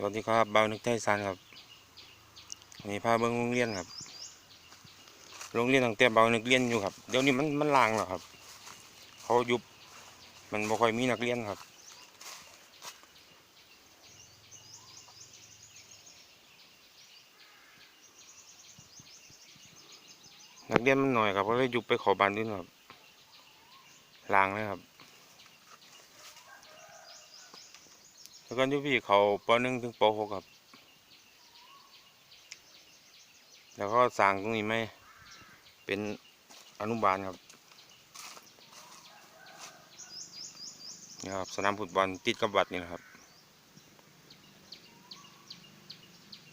สวัสดีครับบ่านึกไทยสานครับวันนี้พาเบิ่งโรงเรียนครับ โรงเรียนตั้งแต่บ่านึกเรียนอยู่ครับ เดี๋ยวนี้มันมันลางแล้วครับ เขายุบ มันบ่ค่อยมีนักเรียนครับ นักเรียนมันหน่อยครับก็เลยยุบไปขอบ้านอื่นครับลางเลยครับ แล้วก็ยู่พี่เขาปหนึ่งถึงปหกครับ แล้วก็สร้างตรงนี้ไหมเป็นอนุบาลครับนี่ครับ สนามฟุตบอลติดกับวัดนี่แหละครับ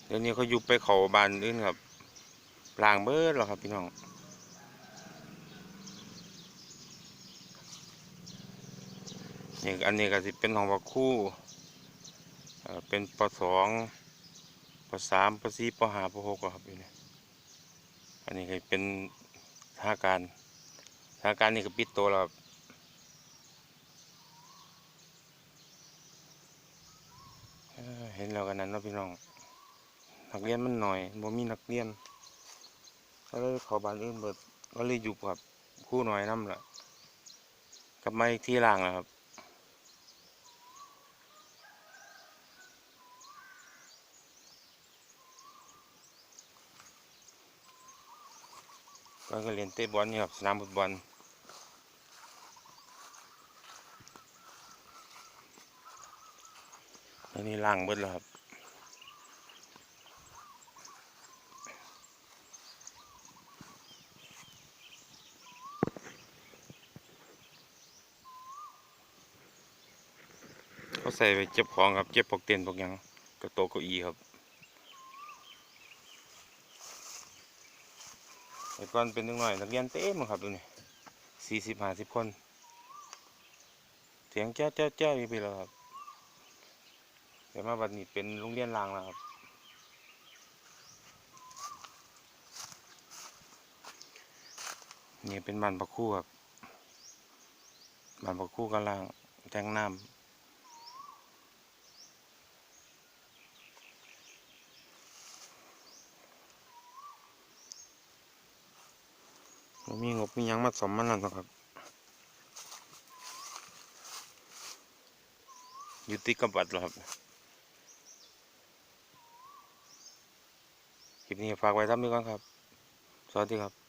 เดี๋ยวนี้เขายุบไปเขาบานอื่นครับล่างเบิดแล้วครับพี่น้องนี่อันนี้ก็สิเป็นห้องพักคู่ เป็นปสองปสามปสี่ปห้าปหกครับอยู่นี่อันนี้ก็เป็นทหาการทหาการนี่ก็ปิดตัวแล้วครับเห็นแล้วกันนั้นเนาะพี่น้อง นักเรียนมันหน่อยบ่มีนักเรียนก็เลยขอบานอื่นเบิดก็เลยอยู่กับครู่หน่อยน้ำละกับไมาอีกที่ล่างแล้วครับ ก็เรียนเตะบอลนี่ครับสนามฟุตบอลอันนี้ล่างเบิดแล้วครับเขาใส่ไปเจ็บของครับ เจ็บพวกเตียนพวกยังกระโตะเก้าอี้ครับ แต่ก่อนเป็นนิดหน่อยนักเรียนเต็มครับดูนี่สี่สิบห้าสิบคน เสียงเจ้าเจ้าเจ้าอยู่ไปแล้วครับแต่มาบัดนี้เป็นโรงเรียนรางแล้วครับนี่เป็นบ้านพักคู่ครับบ้านพักคู่กำลังแทงน้ำ บ่มีงบมียังมาสมมันนั่นครับ อยู่ติดกับวัดหรอครับ คลิปนี้ฝากไว้ทำนี้ก่อนครับ สวัสดีครับ